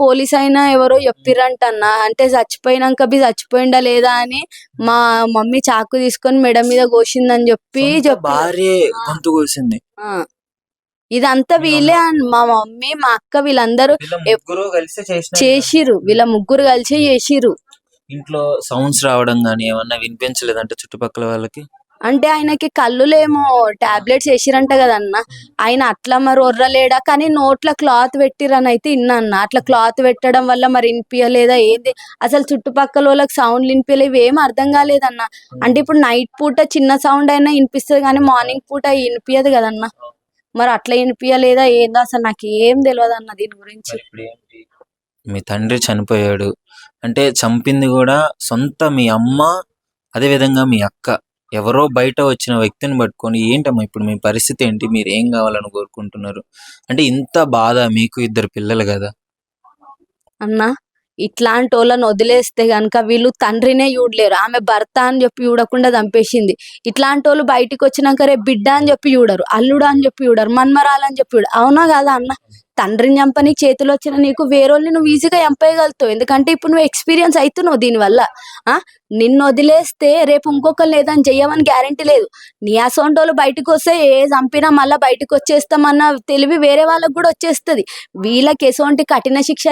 Police అయినా ఎవరో చెప్పిర్రంట అన్న అంటే చచ్చిపోయినాక బి చచ్చిపోయిండా లేదా అని మా మమ్మీ చాకు తీసుకొని మెడ మీద కోసిందని చెప్పి భార్య గొంతు కోసింది. ఇదంతా వీళ్ళే మా మమ్మీ మా అక్క వీళ్ళందరూ చేసిర్రు. వీళ్ళ ముగ్గురు కలిసి చేసిర్రు. ఇంట్లో సౌండ్స్ రావడం గానీ ఏమన్నా వినిపించలేదంటే చుట్టుపక్కల వాళ్ళకి? అంటే ఆయనకి కళ్ళులేమో టాబ్లెట్స్ వేసిరంట కదన్న. ఆయన అట్లా మరి ఒర్రలేడా? కానీ నోట్లో క్లాత్ పెట్టిరని అయితే ఇన్నన్న. అన్న అట్లా క్లాత్ పెట్టడం వల్ల మరి వినిపించలేదా ఏంది? అసలు చుట్టుపక్కల వాళ్ళకి సౌండ్ వినిపించలేవు ఏం అర్థం కాలేదన్న. అంటే ఇప్పుడు నైట్ పూట చిన్న సౌండ్ అయినా వినిపిస్తుంది కానీ మార్నింగ్ పూట వినిపించదు కదన్న. మరి అట్లా వినిపించలేదా ఏందో అసలు నాకు ఏం తెలియదు అన్న దీని గురించి. మీ తండ్రి చనిపోయాడు. అంటే చంపింది కూడా సొంత మీ అమ్మ అదే విధంగా మీ అక్క. ఎవరో బయట వచ్చిన వ్యక్తిని పట్టుకొని ఏంటమ్మా ఇప్పుడు మీ పరిస్థితి ఏంటి? మీరు ఏం కావాలని కోరుకుంటున్నారు? అంటే ఇంత బాధ మీకు ఇద్దరు పిల్లలు కదా? అన్న ఇట్లాంటి వాళ్ళని వదిలేస్తే గనక వీళ్ళు తండ్రినే చూడలేరు. ఆమె భర్త అని చెప్పి చూడకుండా చంపేసింది. ఇట్లాంటి వాళ్ళు బయటికి వచ్చినాక రేపు బిడ్డ అని చెప్పి చూడరు అల్లుడు అని చెప్పి చూడరు మన్మరాలు అని చెప్పి చూడరు. అవునా కదా అన్న? తండ్రిని చంపని చేతిలో వచ్చిన నీకు వేరేళ్ళని నువ్వు ఈజీగా చంపేయగలుగుతావు. ఎందుకంటే ఇప్పుడు నువ్వు ఎక్స్పీరియన్స్ అవుతున్నావు దీనివల్ల. ఆ? నిన్ను వదిలేస్తే రేపు ఇంకొకరు లేదని చెయ్యమని గ్యారంటీ లేదు. నీ అసొంటి వాళ్ళు బయటకు వస్తే ఏ చంపినా మళ్ళీ బయటకు వచ్చేస్తామన్న తెలివి వేరే వాళ్ళకి కూడా వచ్చేస్తుంది. వీళ్ళకి ఎసోంటి కఠిన శిక్ష